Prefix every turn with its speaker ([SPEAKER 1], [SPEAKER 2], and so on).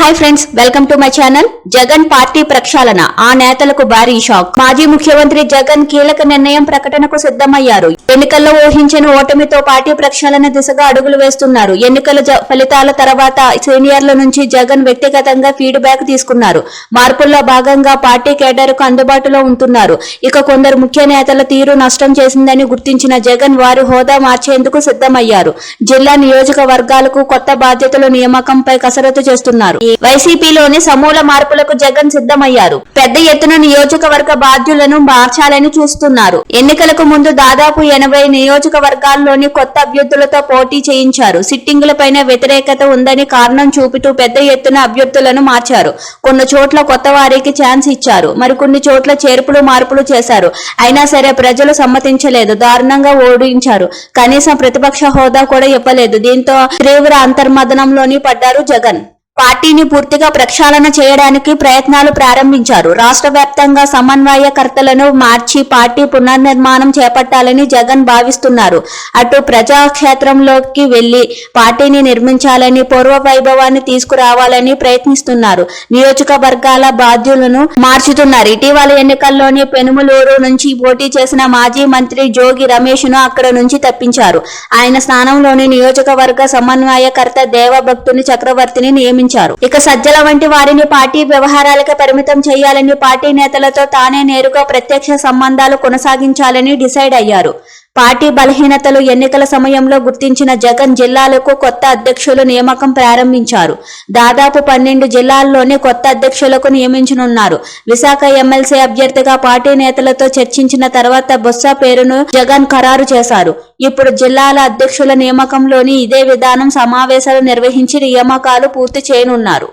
[SPEAKER 1] Hi friends welcome to my channel. Jagan party ప్రక్షాళన. ఆ నేతలకు భారీ షాక్. మాజీ ముఖ్యమంత్రి జగన్ కీలక నిర్ణయం ప్రకటనకు సిద్ధమయ్యారు. ఎన్నికల్లో ఊహించిన ఓటమితో పార్టీ ప్రక్షాళన దిశగా అడుగులు వేస్తున్నారు. ఎన్నికల జ- ఫలితాల తర్వాత సీనియర్ల నుంచి జగన్ వ్యక్తిగతంగా ఫీడ్బ్యాక్ తీసుకున్నారు. మార్పుల్లో భాగంగా పార్టీ కేడర్కు అందుబాటులో ఉంటున్నారు. ఇక కొందరు ముఖ్య నేతల తీరు నష్టం చేసిందని గుర్తించిన జగన్ వారి హోదా మార్చేందుకు సిద్ధమయ్యారు. జిల్లా నియోజకవర్గాలకు కొత్త బాధ్యతల నియామకంపై కసరత్తు చేస్తున్నారు. ఈ వైసీపీలోని సమూల మార్పులకు జగన్ సిద్ధమయ్యారు. పెద్ద ఎత్తున నియోజకవర్గ బాధ్యులను మార్చాలని చూస్తున్నారు. ఎన్నికలకు ముందు దాదాపు ఎనభై నియోజకవర్గాల్లోని కొత్త అభ్యర్థులతో పోటీ చేయించారు. సిట్టింగులపైన వ్యతిరేకత ఉందని కారణం చూపుతూ పెద్ద ఎత్తున అభ్యర్థులను మార్చారు. కొన్ని చోట్ల కొత్త వారికి ఛాన్స్ ఇచ్చారు. మరికొన్ని చోట్ల చేర్పులు మార్పులు చేశారు. అయినా సరే ప్రజలు సమ్మతించలేదు. దారుణంగా ఓడించారు. కనీసం ప్రతిపక్ష హోదా కూడా ఇవ్వలేదు. దీంతో తీవ్ర అంతర్మదనంలోని పడ్డారు జగన్. పార్టీని పూర్తిగా ప్రక్షాళన చేయడానికి ప్రయత్నాలు ప్రారంభించారు. రాష్ట్ర వ్యాప్తంగా సమన్వయకర్తలను మార్చి పార్టీ పునర్నిర్మాణం చేపట్టాలని జగన్ భావిస్తున్నారు. అటు ప్రజాక్షేత్రంలోకి వెళ్ళి పార్టీని నిర్మించాలని పూర్వ వైభవాన్ని తీసుకురావాలని ప్రయత్నిస్తున్నారు. నియోజకవర్గాల బాధ్యులను మార్చుతున్నారు. ఇటీవల ఎన్నికల్లోని పెనుమలూరు నుంచి పోటీ చేసిన మాజీ మంత్రి జోగి రమేష్ను అక్కడ నుంచి తప్పించారు. ఆయన స్థానంలోని నియోజకవర్గ సమన్వయకర్త దేవభక్తుని చక్రవర్తిని నియమించారు. ఇక సజ్జల వంటి వారిని పార్టీ వ్యవహారాలకే పరిమితం చేయాలని పార్టీ నేతలతో తానే నేరుగా ప్రత్యక్ష సంబంధాలు కొనసాగించాలని డిసైడ్ అయ్యారు. పార్టీ బలహీనతలు ఎన్నికల సమయంలో గుర్తించిన జగన్ జిల్లాలకు కొత్త అధ్యక్షుల నియామకం ప్రారంభించారు. దాదాపు పన్నెండు జిల్లాల్లోనే కొత్త అధ్యక్షులకు నియమించనున్నారు. విశాఖ ఎమ్మెల్సీ అభ్యర్థిగా పార్టీ నేతలతో చర్చించిన తర్వాత బొత్స పేరును జగన్ ఖరారు చేశారు. ఇప్పుడు జిల్లాల అధ్యక్షుల నియామకంలోని ఇదే విధానం సమావేశాలు నిర్వహించి నియామకాలు పూర్తి చేయనున్నారు.